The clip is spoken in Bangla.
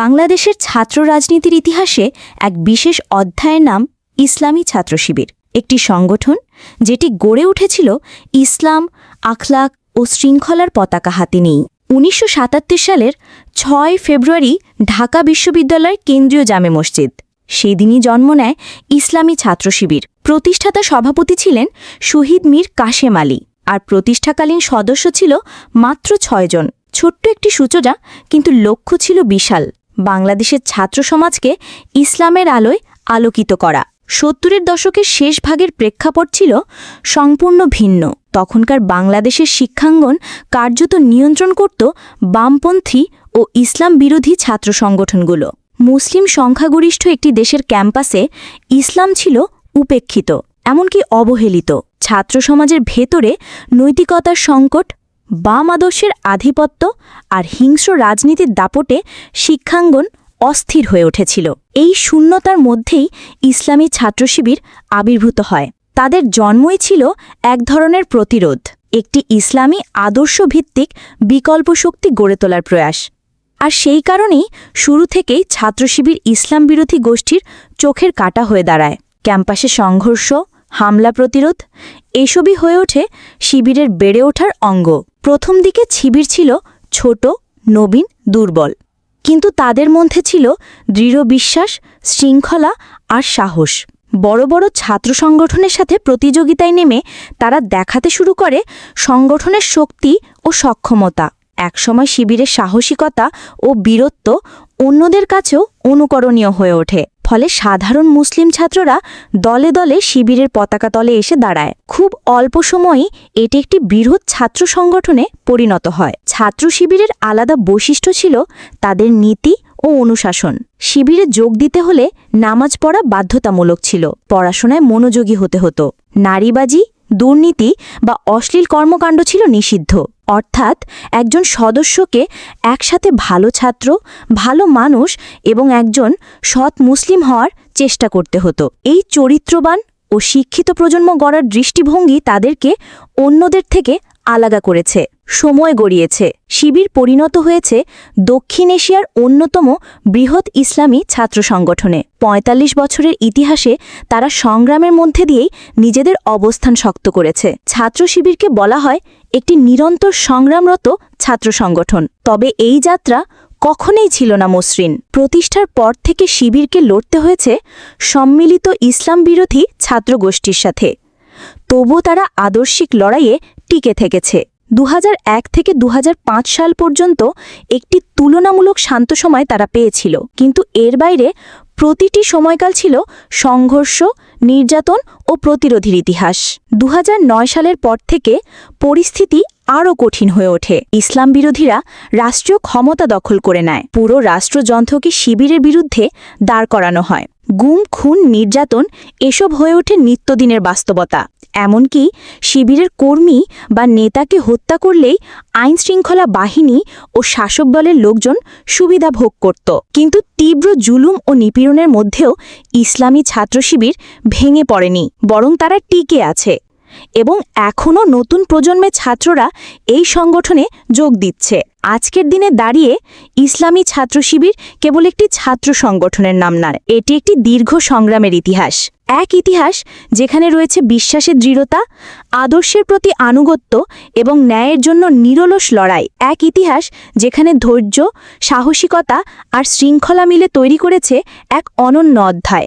বাংলাদেশের ছাত্র রাজনীতির ইতিহাসে এক বিশেষ অধ্যায়ের নাম ইসলামী ছাত্র শিবির। একটি সংগঠন যেটি গড়ে উঠেছিল ইসলাম, আখলাক ও শৃঙ্খলার পতাকা হাতে নেই উনিশশো সাতাত্তর সালের ছয় ফেব্রুয়ারি ঢাকা বিশ্ববিদ্যালয়ের কেন্দ্রীয় জামে মসজিদ। সেদিনই জন্ম নেয় ইসলামী ছাত্র শিবির। প্রতিষ্ঠাতা সভাপতি ছিলেন শহীদ মীর কাশেম আলী আর প্রতিষ্ঠাকালীন সদস্য ছিল মাত্র ছয়জন ছোট্ট একটি সূচনা, কিন্তু লক্ষ্য ছিল বিশাল। বাংলাদেশের ছাত্র সমাজকে ইসলামের আলোয় আলোকিত করা। সত্তরের দশকের শেষ ভাগের প্রেক্ষাপট ছিল সম্পূর্ণ ভিন্ন। তখনকার বাংলাদেশের শিক্ষাঙ্গন কার্যত নিয়ন্ত্রণ করত বামপন্থী ও ইসলাম বিরোধী ছাত্র সংগঠনগুলো। মুসলিম সংখ্যাগরিষ্ঠ একটি দেশের ক্যাম্পাসে ইসলাম ছিল উপেক্ষিত, এমনকি অবহেলিত। ছাত্র সমাজের ভেতরে নৈতিকতার সংকট বাম আদর্শের আধিপত্য আর হিংস্র রাজনীতির দাপটে শিক্ষাঙ্গন অস্থির হয়ে উঠেছিল। এই শূন্যতার মধ্যেই ইসলামী ছাত্র শিবির আবির্ভূত হয়। তাদের জন্মই ছিল এক ধরনের প্রতিরোধ, একটি ইসলামী আদর্শভিত্তিক বিকল্প শক্তি গড়ে তোলার প্রয়াস। আর সেই কারণেই শুরু থেকেই ছাত্র শিবির ইসলাম বিরোধী গোষ্ঠীর চোখের কাটা হয়ে দাঁড়ায়। ক্যাম্পাসে সংঘর্ষ, হামলা প্রতিরোধ, এসবই হয়ে ওঠে শিবিরের বেড়ে ওঠার অঙ্গ। প্রথম দিকে শিবির ছিল ছোট, নবীন, দুর্বল। কিন্তু তাদের মধ্যে ছিল দৃঢ় বিশ্বাস, শৃঙ্খলা আর সাহস। বড় বড় ছাত্র সংগঠনের সাথে প্রতিযোগিতায় নেমে তারা দেখাতে শুরু করে সংগঠনের শক্তি ও সক্ষমতা। একসময় শিবিরের সাহসিকতা ও বীরত্ব অন্যদের কাছেও অনুকরণীয় হয়ে ওঠে। ফলে সাধারণ মুসলিম ছাত্ররা দলে দলে শিবিরের পতাকা তলে এসে দাঁড়ায়। খুব অল্প সময়েই এটি একটি বৃহৎ ছাত্র সংগঠনে পরিণত হয়। ছাত্র শিবিরের আলাদা বৈশিষ্ট্য ছিল তাদের নীতি ও অনুশাসন। শিবিরে যোগ দিতে হলে নামাজ পড়া বাধ্যতামূলক ছিল। পড়াশোনায় মনোযোগী হতে হতো। নারীবাজি দুর্নীতি বা অশ্লীল কর্মকাণ্ড ছিল নিষিদ্ধ। অর্থাৎ একজন সদস্যকে একসাথে ভালো ছাত্র, ভালো মানুষ এবং একজন সৎ মুসলিম হওয়ার চেষ্টা করতে হতো। এই চরিত্রবান ও শিক্ষিত প্রজন্ম গড়ার দৃষ্টিভঙ্গি তাদেরকে অন্যদের থেকে আলাদা করেছে, সময় গড়িয়েছে। শিবির পরিণত হয়েছে দক্ষিণ এশিয়ার অন্যতম বৃহৎ ইসলামী ছাত্র সংগঠনে। ৪৫ বছরের ইতিহাসে তারা সংগ্রামের মধ্যে দিয়েই নিজেদের অবস্থান শক্ত করেছে। ছাত্র শিবিরকে বলা হয় একটি নিরন্তর সংগ্রামরত ছাত্র সংগঠন। তবে এই যাত্রা কখনোই ছিল না মসৃণ। প্রতিষ্ঠার পর থেকে শিবিরকে লড়তে হয়েছে সম্মিলিত ইসলাম বিরোধী ছাত্রগোষ্ঠীর সাথে। তবু তারা আদর্শিক লড়াইয়ে টিকে থেকেছে। দু হাজার এক থেকে দু হাজার পাঁচ সাল পর্যন্ত একটি তুলনামূলক শান্ত সময় তারা পেয়েছিল। কিন্তু এর বাইরে প্রতিটি সময়কাল ছিল সংঘর্ষ, নির্যাতন ও প্রতিরোধীর ইতিহাস। দু হাজার নয় সালের পর থেকে পরিস্থিতি আরও কঠিন হয়ে ওঠে। ইসলাম বিরোধীরা রাষ্ট্রীয় ক্ষমতা দখল করে নেয়। পুরো রাষ্ট্রযন্ত্রকে শিবিরের বিরুদ্ধে দাঁড় করানো হয়। গুম, খুন, নির্যাতন এসব হয়ে ওঠে নিত্যদিনের বাস্তবতা। এমনকি শিবিরের কর্মী বা নেতাকে হত্যা করলেই আইন শৃঙ্খলা বাহিনী ও শাসক দলের লোকজন সুবিধা ভোগ করত। কিন্তু তীব্র জুলুম ও নিপীড়নের মধ্যেও ইসলামী ছাত্র শিবির ভেঙে পড়েনি, বরং তারা টিকে আছে। এবং এখনও নতুন প্রজন্মের ছাত্ররা এই সংগঠনে যোগ দিচ্ছে। আজকের দিনে দাঁড়িয়ে ইসলামী ছাত্র শিবির কেবল একটি ছাত্র সংগঠনের নাম না এটি একটি দীর্ঘ সংগ্রামের ইতিহাস। এক ইতিহাস যেখানে রয়েছে বিশ্বাসের দৃঢ়তা, আদর্শের প্রতি আনুগত্য এবং ন্যায়ের জন্য নিরলস লড়াই। এক ইতিহাস যেখানে ধৈর্য, সাহসিকতা আর শৃঙ্খলা মিলে তৈরি করেছে এক অনন্য অধ্যায়।